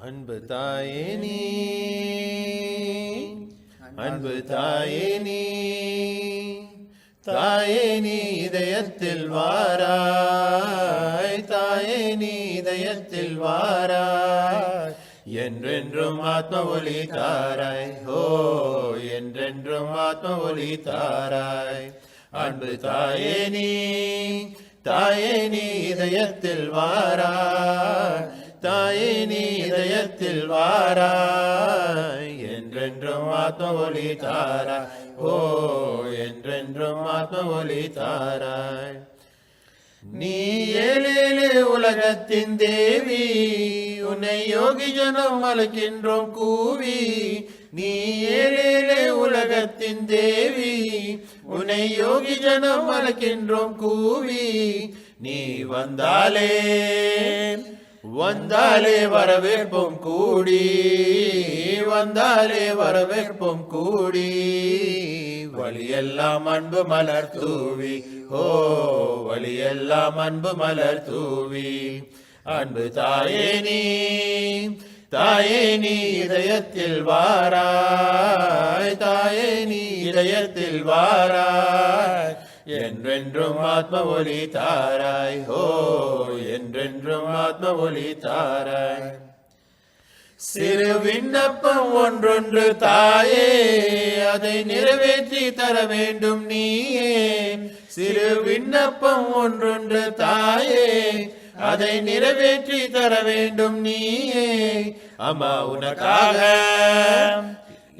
அன்பு தாயே நீ. அன்பு தாயே நீ. தாயே நீ இதயத்தில் வாராய். தாயே நீ இதயத்தில் வாராய். என்றென்றும் ஆத்ம ஒளி தாராய். ஓ என்றென்றும் ஆத்ம ஒளி தாராய். அன்பு தாயே நீ. தாயே நீ இதயத்தில் வாராய். தாயே நீ இதயத்தில் வாராய். என்றென்றும் ஆத்ம ஒளி தாராய். ஓ என்றென்றும் ஆத்ம ஒளி தாராய். நீ ஏழேழு உலகத்தின் தேவி உன்னை யோகி ஜனம் அழைக்கின்றோம் கூவி. நீ ஏழேழு உலகத்தின் தேவி உன்னை யோகி ஜனம் அழைக்கின்றோம் கூவி. நீ வந்தாலே வந்தாலே வரவேற்போம் கூடி வந்தாலே வரவேற்போம் கூடி. வழியெல்லாம் அன்பு மலர் தூவி ஓ வழியெல்லாம் அன்பு மலர் தூவி. அன்பு தாயே நீ தாயே நீ இதயத்தில் வாராய் தாயே நீ இதயத்தில் வாராய். என்றென்றும் ஆத்ம ஒளி தாராய். ஹோ என்றென்றும் ஆத்ம ஒளி தாராய். சிறு விண்ணப்பம் ஒன்றொன்று தாயே அதை நிறைவேற்றி தர வேண்டும் நீயே. சிறு விண்ணப்பம் ஒன்றொன்று தாயே அதை நிறைவேற்றி தர வேண்டும் நீயே. அம்மா உனக்காக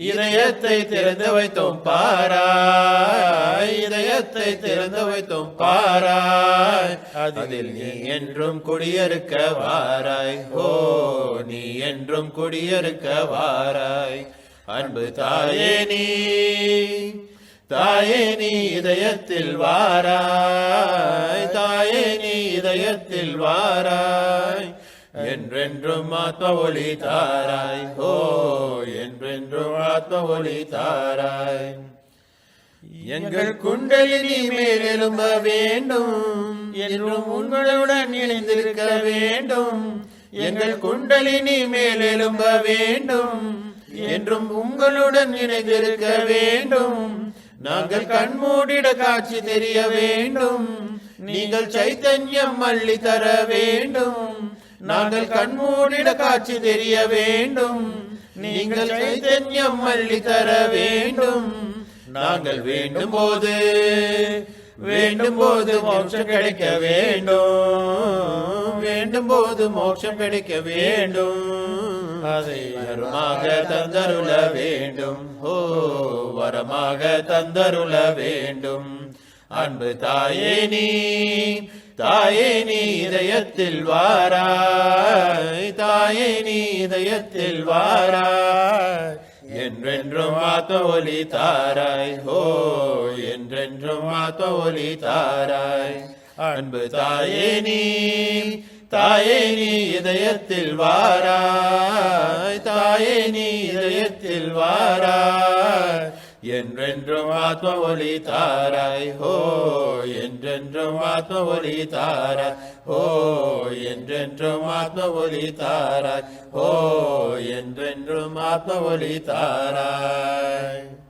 இதயத்தை திறந்து வைத்தோம் பாராய். இதயத்தை திறந்து வைத்தோம் பாராய். அதில் நீ என்றும் குடியிருக்க வாராய். ஓ நீ என்றும் குடியிருக்க வாராய். அன்பு தாயே நீ தாயே நீ இதயத்தில் வாராய். தாயே நீ இதயத்தில் வாராய். என்றென்றும் ஆத்ம ஒளி தாராய் ஓ என்றென்றும் ஆத்ம ஒளி தாராய் எங்கள் குண்டலினி மேலெழும்ப வேண்டும். என்றும் உங்களுடன் இணைந்திருக்க வேண்டும். எங்கள் குண்டலினி மேலெழும்ப வேண்டும். என்றும் உங்களுடன் இணைந்திருக்க வேண்டும். நாங்கள் கண்மூடிட காட்சி தெரிய வேண்டும். நீங்கள் சைத்தன்யம் அள்ளி தர வேண்டும். நாங்கள் கண்மூடிட காட்சி தெரிய வேண்டும். நீங்கள் சைத்தன்யம் மல்லி தர வேண்டும். நாங்கள் வேண்டும் போது வேண்டும் போது மோட்சம் கிடைக்க வேண்டும். வேண்டும் போது மோட்சம் கிடைக்க வேண்டும். அதை வரமாக தந்தருள வேண்டும். ஓ வரமாக தந்தருள வேண்டும். அன்பு தாயே நீ தாயே நீ இதயத்தில் வாராய் தாயே நீ இதயத்தில் வாராய். என்றென்றும் ஆத்ம ஒலி தாராய் ஹோ என்றென்றும் ஆத்ம ஒலி தாராய். அன்பு தாயே நீ தாயே நீ இதயத்தில் வாராய் தாயே நீ இதயத்தில் வாராய். என்றென்றும் ஆத்ம ஒளி தாராய். ஹோ என்றென்றும் ஆத்ம ஒளி தாராய். ஹோ என்றென்றும் ஆத்ம ஒளி தாராய். ஹோ என்றென்றும் ஆத்ம ஒளி தாராய்.